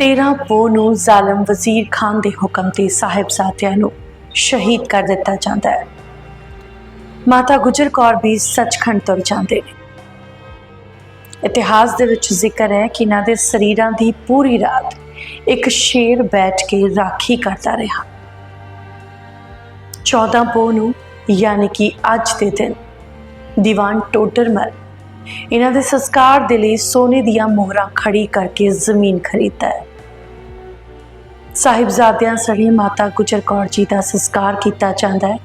13 ਪੋ ਨੂੰ ਜ਼ਾਲਮ ਵਜ਼ੀਰ ਖਾਨ ਦੇ ਹੁਕਮ ਤੇ ਸਾਹਿਬਜ਼ਾਦਿਆਂ ਨੂੰ ਸ਼ਹੀਦ ਕਰ ਦਿੱਤਾ ਜਾਂਦਾ ਹੈ। ਮਾਤਾ ਗੁਜਰ ਕੌਰ ਵੀ ਸੱਚਖੰਡ ਤੁਰ ਜਾਂਦੇ ਨੇ। ਇਤਿਹਾਸ ਦੇ ਵਿੱਚ ਜ਼ਿਕਰ ਹੈ ਕਿ ਇਹਨਾਂ ਦੇ ਸਰੀਰਾਂ ਦੀ ਪੂਰੀ ਰਾਤ ਇੱਕ ਸ਼ੇਰ ਬੈਠ ਕੇ ਰਾਖੀ ਕਰਦਾ ਰਿਹਾ। 14 ਪੋ ਨੂੰ ਯਾਨੀ ਕਿ ਅੱਜ ਦੇ ਦਿਨ ਦੀਵਾਨ ਟੋਡਰਮਲ ਇਹਨਾਂ ਦੇ ਸੰਸਕਾਰ ਦੇ ਲਈ ਸੋਨੇ ਦੀਆਂ ਮੋਹਰਾਂ ਖੜੀ ਕਰਕੇ ਜ਼ਮੀਨ ਖਰੀਦਦਾ ਹੈ। ਸਾਹਿਬਜ਼ਾਦਿਆਂ ਸਣੇ ਮਾਤਾ ਗੁਜਰ ਕੌਰ ਜੀ ਦਾ ਸੰਸਕਾਰ ਕੀਤਾ ਜਾਂਦਾ ਹੈ।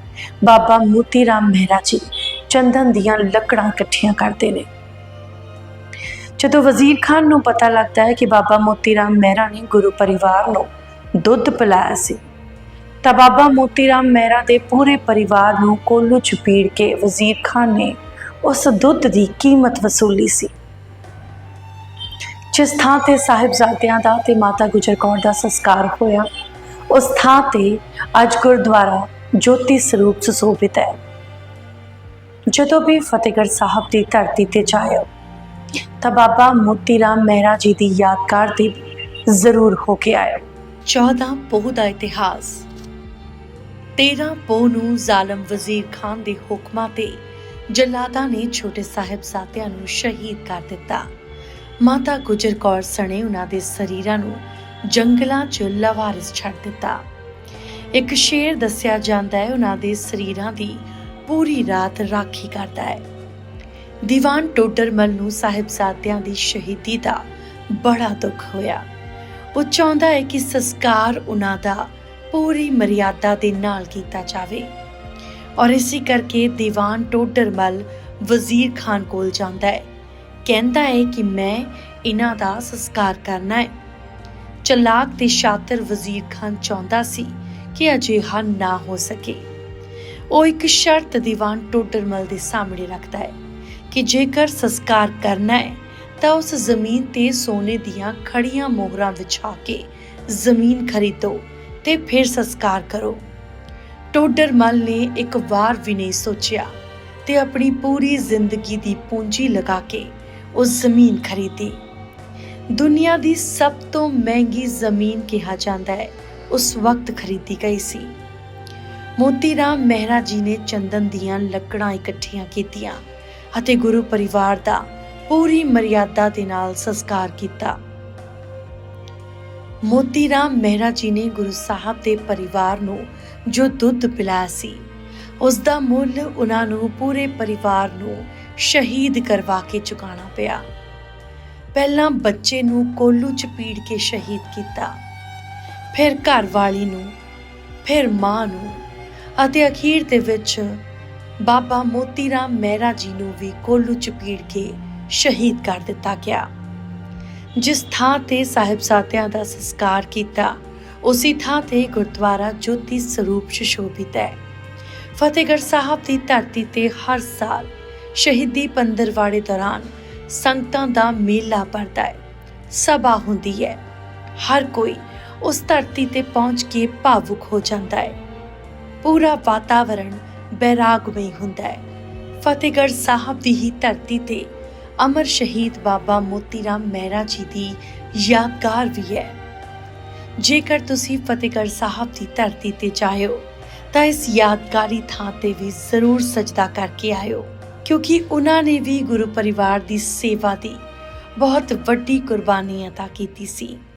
ਬਾਬਾ ਮੋਤੀ ਰਾਮ ਮਹਿਰਾ ਜੀ ਚੰਦਨ ਦੀਆਂ ਲੱਕੜਾਂ ਇਕੱਠੀਆਂ ਕਰਦੇ ਨੇ। ਜਦੋਂ ਵਜ਼ੀਰ ਖਾਨ ਨੂੰ ਪਤਾ ਲੱਗਦਾ ਹੈ ਕਿ ਬਾਬਾ ਮੋਤੀ ਰਾਮ ਮਹਿਰਾ ਨੇ ਗੁਰੂ ਪਰਿਵਾਰ ਨੂੰ ਦੁੱਧ ਪਿਲਾਇਆ ਸੀ, ਤਾਂ ਬਾਬਾ ਮੋਤੀ ਰਾਮ ਮਹਿਰਾ ਦੇ ਪੂਰੇ ਪਰਿਵਾਰ ਨੂੰ ਕੋਲੂ ਚ ਕੇ ਵਜ਼ੀਰ ਖਾਨ ਨੇ ਉਸ ਦੁੱਧ ਦੀ ਕੀਮਤ ਵਸੂਲੀ ਸੀ। ਜਿਸ ਥਾਂ ਤੇ ਸਾਹਿਬਜ਼ਾਦਿਆਂ ਦਾ ਤੇ ਮਾਤਾ ਗੁਜਰ ਕੌਰ ਦਾ ਸੰਸਕਾਰ ਹੋਇਆ, ਉਸ ਥਾਂ ਤੇ ਅੱਜ ਗੁਰਦੁਆਰਾ ਜੋਤੀ ਸਰੂਪ ਸੁਸ਼ੋਭਿਤ ਹੈ। ਜਦੋਂ ਵੀ ਫਤਿਹਗੜ੍ਹ ਸਾਹਿਬ ਦੀ ਧਰਤੀ ਤੇ ਜਾਇਓ, ਤਾਂ ਬਾਬਾ ਮੋਤੀ ਰਾਮ ਮਹਿਰਾ ਜੀ ਦੀ ਯਾਦਗਾਰ ਤੇ ਜ਼ਰੂਰ ਹੋ ਕੇ ਆਇਓ। 14 ਪੋਹ ਦਾ ਇਤਿਹਾਸ। 13 ਪੋਹ ਨੂੰ ਜ਼ਾਲਮ ਵਜ਼ੀਰ ਖਾਨ ਦੇ ਹੁਕਮਾਂ ਤੇ ਜਲਾਦਾਂ ਨੇ ਛੋਟੇ ਸਾਹਿਬਜ਼ਾਦਿਆਂ ਨੂੰ ਸ਼ਹੀਦ ਕਰ ਦਿੱਤਾ। ਮਾਤਾ ਗੁਜਰ ਕੌਰ ਸਣੇ ਉਹਨਾਂ ਦੇ ਸਰੀਰਾਂ ਨੂੰ ਜੰਗਲਾਂ 'ਚ ਲਵਾਰਿਸ ਛੱਡ ਦਿੱਤਾ। ਇੱਕ ਸ਼ੇਰ ਦੱਸਿਆ ਜਾਂਦਾ ਹੈ, ਉਹਨਾਂ ਦੇ ਸਰੀਰਾਂ ਦੀ ਪੂਰੀ ਰਾਤ ਰਾਖੀ ਕਰਦਾ ਹੈ। ਦੀਵਾਨ ਟੋਡਰਮਲ ਨੂੰ ਸਾਹਿਬਜ਼ਾਦਿਆਂ ਦੀ ਸ਼ਹੀਦੀ ਦਾ ਬੜਾ ਦੁੱਖ ਹੋਇਆ। ਉਹ ਚਾਹੁੰਦਾ ਹੈ ਕਿ ਸੰਸਕਾਰ ਉਹਨਾਂ ਦਾ ਪੂਰੀ ਮਰਿਆਦਾ ਦੇ ਨਾਲ ਕੀਤਾ ਜਾਵੇ। ਔਰ ਇਸੇ ਕਰਕੇ ਦੀਵਾਨ ਟੋਡਰਮਲ ਵਜ਼ੀਰ ਖਾਨ ਕੋਲ ਜਾਂਦਾ ਹੈ। ਕਹਿੰਦਾ ਹੈ ਕਿ ਮੈਂ ਇਹਨਾਂ ਦਾ ਸੰਸਕਾਰ ਕਰਨਾ ਹੈ ਚਲਾਕ ਤੇ ਸ਼ਾਤਰ ਵਜ਼ੀਰ ਖਾਨ ਚਾਹੁੰਦਾ ਸੀ ਕਿ ਅਜਿਹਾ ਨਾ ਹੋ ਸਕੇ। ਉਹ ਇੱਕ ਸ਼ਰਤ ਦੀਵਾਨ ਟੋਡਰਮਲ ਦੇ ਸਾਹਮਣੇ ਰੱਖਦਾ ਹੈ ਕਿ ਜੇਕਰ ਸੰਸਕਾਰ ਕਰਨਾ ਹੈ ਤਾਂ ਉਸ ਜ਼ਮੀਨ ਤੇ ਸੋਨੇ ਦੀਆਂ ਖੜੀਆਂ ਮੋਹਰਾਂ ਵਿਛਾ ਕੇ ਜ਼ਮੀਨ ਖਰੀਦੋ ਤੇ ਫਿਰ ਸੰਸਕਾਰ ਕਰੋ। ਟੋਡਰਮਲ ਨੇ ਇੱਕ ਵਾਰ ਵੀ ਨਹੀਂ ਸੋਚਿਆ ਤੇ ਆਪਣੀ ਪੂਰੀ ਜ਼ਿੰਦਗੀ ਦੀ ਪੂੰਜੀ ਲਗਾ ਕੇ ਉਹ ਜ਼ਮੀਨ ਖਰੀਦੀ। ਦੁਨੀਆ ਦੀ ਸਭ ਤੋਂ ਮਹਿੰਗੀ ਜ਼ਮੀਨ ਕਿਹਾ ਜਾਂਦਾ ਹੈ। ਉਸ ਵਕਤ ਖਰੀਦੀ ਗਈ ਸੀ। ਮੋਤੀ ਰਾਮ ਮਹਿਰਾ ਜੀ ਨੇ ਚੰਦਨ ਦੀਆਂ ਲੱਕੜਾਂ ਇਕੱਠੀਆਂ ਕੀਤੀਆਂ ਅਤੇ ਗੁਰੂ ਪਰਿਵਾਰ ਦਾ ਪੂਰੀ ਮਰਿਆਦਾ ਦੇ ਨਾਲ ਸੰਸਕਾਰ ਕੀਤਾ। ਮੋਤੀ ਰਾਮ ਮਹਿਰਾ ਜੀ ਨੇ ਗੁਰੂ ਸਾਹਿਬ ਦੇ ਪਰਿਵਾਰ ਨੂੰ ਜੋ ਦੁੱਧ ਪਿਲਾਇਆ ਸੀ ਉਸ ਦਾ ਮੁੱਲ ਉਹਨਾਂ ਨੂੰ ਪੂਰੇ ਪਰਿਵਾਰ ਨੂੰ ਸ਼ਹੀਦ ਕਰਵਾ ਕੇ ਚੁਕਾਣਾ ਪਿਆ। ਪਹਿਲਾਂ ਬੱਚੇ ਨੂੰ ਕੋਲੂ ਚ ਪੀੜ ਕੇ ਸ਼ਹੀਦ ਕੀਤਾ। ਫਿਰ ਘਰ ਵਾਲੀ ਨੂੰ, ਫਿਰ ਮਾਂ ਨੂੰ ਅਤੇ ਅਖੀਰ ਦੇ ਵਿੱਚ ਬਾਬਾ ਮੋਤੀ ਰਾਮ ਮਹਿਰਾ ਜੀ ਨੂੰ ਵੀ ਕੋਲੂ ਚ ਪੀੜ ਕੇ ਸ਼ਹੀਦ ਕਰ ਦਿੱਤਾ ਗਿਆ। ਜਿਸ ਥਾਂ ਤੇ ਸਾਹਿਬਜ਼ਾਦਿਆਂ ਦਾ ਸੰਸਕਾਰ ਕੀਤਾ, ਉਸੇ ਥਾਂ ਤੇ ਗੁਰਦੁਆਰਾ ਜੋਤੀ ਸਰੂਪ ਸੁਸ਼ੋਭਿਤ ਹੈ। ਫਤਿਹਗੜ੍ਹ ਸਾਹਿਬ ਦੀ ਧਰਤੀ ਤੇ ਹਰ ਸਾਲ ਸ਼ਹੀਦੀ ਪੰਦਰਵਾੜੇ ਦੌਰਾਨ ਸੰਗਤਾਂ ਦਾ ਮੇਲਾ ਭਰਦਾ ਹੈ, ਸਭਾ ਹੁੰਦੀ ਹੈ। ਹਰ ਕੋਈ ਉਸ ਧਰਤੀ ਤੇ ਪਹੁੰਚ ਕੇ ਭਾਵੁਕ ਹੋ ਜਾਂਦਾ ਹੈ। ਪੂਰਾ ਵਾਤਾਵਰਣ ਬੈਰਾਗਮਈ ਹੁੰਦਾ ਹੈ। ਫਤਿਹਗੜ੍ਹ ਸਾਹਿਬ ਦੀ ਹੀ ਧਰਤੀ ਤੇ ਅਮਰ ਸ਼ਹੀਦ ਬਾਬਾ ਮੋਤੀ ਰਾਮ ਮਹਿਰਾ ਜੀ ਦੀ ਯਾਦਗਾਰ ਵੀ ਹੈ। ਜੇਕਰ ਤੁਸੀਂ ਫਤਿਹਗੜ੍ਹ ਸਾਹਿਬ ਦੀ ਧਰਤੀ ਤੇ ਜਾਇਓ, ਤਾਂ ਇਸ ਯਾਦਗਾਰੀ ਥਾਂ ਤੇ ਵੀ ਜ਼ਰੂਰ ਸਜਦਾ ਕਰਕੇ ਆਇਓ। ਕਿਉਂਕਿ ਉਹਨਾਂ ਨੇ ਵੀ ਗੁਰੂ ਪਰਿਵਾਰ ਦੀ ਸੇਵਾ ਦੀ ਬਹੁਤ ਵੱਡੀ ਕੁਰਬਾਨੀ ਅਦਾ ਕੀਤੀ ਸੀ।